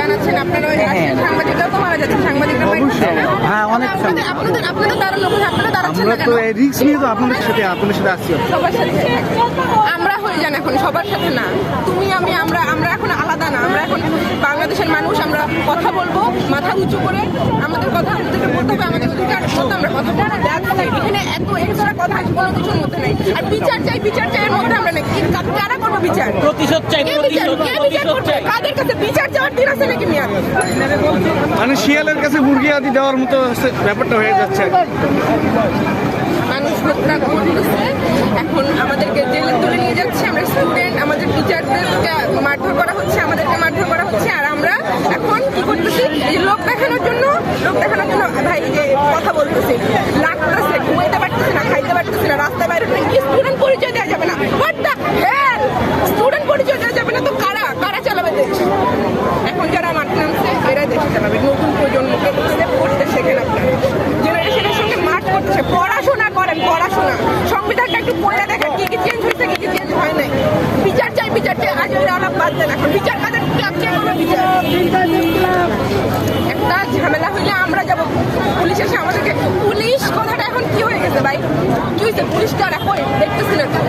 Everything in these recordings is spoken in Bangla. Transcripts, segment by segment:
জানাচ্ছেন আপনারা ওই হ্যাঁ। তো মারা যাচ্ছে সাংবাদিকরা হ্যাঁ অনেক আপনাদের আপনাদের আপনাদের দাঁড়ানো আপনারা দাঁড়াচ্ছেন আমরা তো এই রিস্ক নিয়ে তো আপনাদের সাথে আপনাদের সাথে আসছি সবার সাথে। আমরা হয়ে যান এখন সবার সাথে না। তুমি আমি আমরা আমরা এখন আলাদা না। আমরা এখন বাংলাদেশের মানুষ আমরা কথা বলব মাথা উঁচু করে। আমাদের কথা আমাদেরকে বলতে হবে আমাদের অধিকার মতো আমরা কথা বলব. এখানে এত এক্সট্রা কথা কোনো কিছুর মধ্যে নেই। আর বিচার চাই বিচার চাই এর মধ্যে আমরা নেই। কারা করব বিচার? প্রতিশোধ চাই প্রতিশোধ কে বিচার প্রতিশোধ করবে চাই কাদের কাছে বিচার চাওয়ার দিন আছে নাকি মিয়া? মানে শিয়ালের কাছে মুরগি আদি দেওয়ার মতো ব্যাপারটা হয়ে যাচ্ছে। মানুষ হত্যা করতেছে এখন আমাদেরকে জেলে তুলে নিয়ে যাচ্ছে। আমরা স্টুডেন্ট আমাদের টিচারদেরকে মারধর করা হচ্ছে আমাদেরকে মারধর করা হচ্ছে। আর আমরা এখন কি করতেছি? এই লোক দেখানোর জন্য লোক দেখানোর জন্য ভাই যে কথা বলতেছি। লাগতেছে ঘুমাইতে পারতেছি না খাইতে পারতেছি না রাস্তায় বাইরে কি স্টুডেন্ট পরিচয় দেওয়া যাবে না? হোয়াট দ্য হেল স্টুডেন্ট পরিচয় দেওয়া যাবে না তো কারা কারা চালাবে দেশ এখন যারা মাঠে নামছে এরা দেশ চালাবে নতুন প্রজন্মকে স্টেপ করতে শেখেন আপনারা জেনারেশনের সঙ্গে মাঠ করতেছে পড়াশোনা করেন পড়াশোনা সংবিধানটা একটু পড়ে দেখেন কি কি চেঞ্জ হয়েছে কি কি চেঞ্জ হয় নাই বিচার চাই বিচার চাই আজ ওই আলাপ বাদ দেন এখন বিচার কাদের কে করবে বিচার একটা ঝামেলা হইলে আমরা যাব পুলিশ এসে আমাদেরকে পুলিশ কথাটা এখন কি হয়ে গেছে ভাই কি হয়েছে পুলিশ কারা কই দেখতেছি না তো।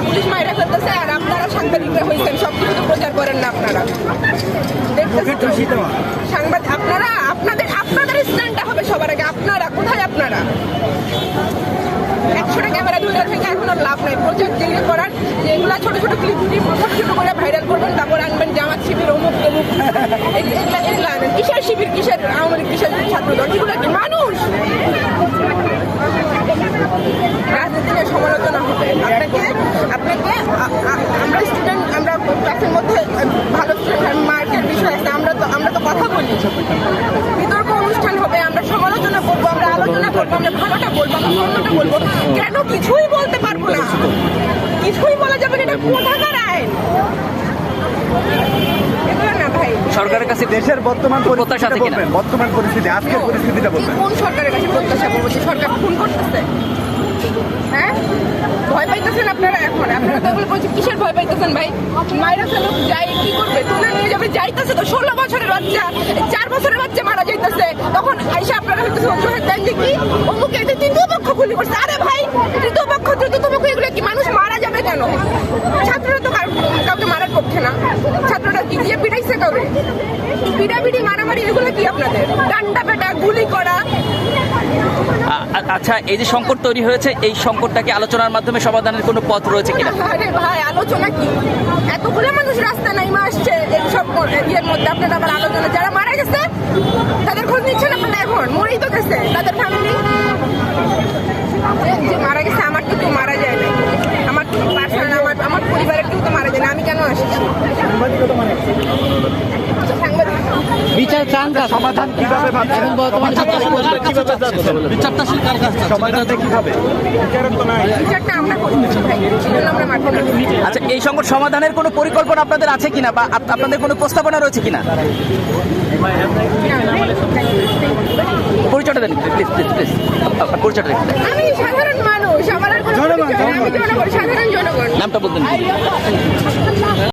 পুলিশ মাইরা ফেলতেছে আর আপনারা সাংবাদিকরা হয়েছেন সব কিছু তো প্রচার করেন না আপনারা। সাংবাদিক আপনারা আপনাদের আপনাদের স্ট্যান্ডটা হবে সবার আগে। আপনারা কোথায় আপনারা? একশোটা ক্যামেরা ধরে থেকে এখন আর লাভ নাই। প্রচার যেগুলো করার যেগুলো ছোট ছোট ক্লিপ ক্লিপ ছোট ছোট করে ভাইরাল করবেন তারপর আনবেন জামাত শিবির অমুক তমুক এগুলো এগুলো আনেন কিসের শিবির কিসের আওয়ামী লীগ কিসের ছাত্রদল এগুলো কি মানুষ রাজনীতির সমালোচনা হবে আপনাকে আপনাকে আ- আ- আমরা স্টুডেন্ট আমরা ক্লাসের মধ্যে ভালো মার্কের বিষয় আছে আমরা তো আমরা তো কথা বলি। বিতর্ক অনুষ্ঠান হবে আমরা সমালোচনা করব আমরা আলোচনা করব আমরা ভালোটা বলব আমরা মন্দটা বলব। কেন কিছুই বলতে পারব না? কিছুই বলা যাবে না এটা কোথাকার আইন? না ভাই। সরকারের কাছে দেশের বর্তমান প্রত্যাশা পরিস্থিতিটা বলবেন বর্তমান পরিস্থিতি আজকের পরিস্থিতিটা কি বলবেন। কোন সরকারের কাছে প্রত্যাশা করব সরকার খুন করতেছে? হ্যাঁ? ভয় পাইতেছেন আপনারা এখন? আপনারা তো বলছেন, কিসের ভয় পাইতেছেন ভাই? মায়েরা লোক যাই, কি করবে? তুলে যাইতেছে তো। ষোলো বছরের বাচ্চা, চার বছরের বাচ্চা মারা যাইতেছে। তখন আইসা আপনারা হইতেছে অজুহাত দেন কি অমুক এটা তৃতীয় ভাই তৃতীয় পক্ষ তৃতীয় এগুলো কি মানুষ মারা যাবে কেন? ছাত্ররা তো কাউকে মারার পক্ষে না। ছাত্ররা কি দিয়ে পিটাইছে কাউরে পিটাপিটি, মারামারি, এগুলো কি আপনাদের? ডান্ডা পেটা, গুলি করা আচ্ছা এই যে সংকট তৈরি হয়েছে, এই সংকটটাকে আলোচনার মাধ্যমে সমাধানের কোনো পথ রয়েছে কিনা? আরে ভাই, আলোচনা কি? এতগুলো মানুষ রাস্তা নাই আসছে, এই সব ইয়ের মধ্যে আপনারা আবার আলোচনা, যারা মারা গেছে, তাদের খোঁজ নিচ্ছেন আপনারা এখন মরেই তো গেছে, তাদের ফ্যামিলি মারা গেছে আমার তো কেউ মারা যায় নাই আমার পার্সোনাল আমার আমার পরিবারের কেউ তো মারা যায় না আমি কেন আসছি সাংবাদিক বিচার চান সমাধান কীভাবে এখন বর্তমানে কীভাবে যাচ্ছে? বিচারটা আসলে কার কাছে সমাধানটা কীভাবে? বিচারটা আমরা করতেছি ভাই আমরা মাঠে আচ্ছা এই সংকট সমাধানের কোনো পরিকল্পনা আপনাদের আছে কিনা বা আপনাদের কোনো প্রস্তাবনা রয়েছে কিনা? পরিচয়টা দেন প্লিজ প্লিজ প্লিজ পরিচয়টা দেন আমি সাধারণ মানুষ আমার কোনো সাধারণ জনগণ। নামটা বলতেন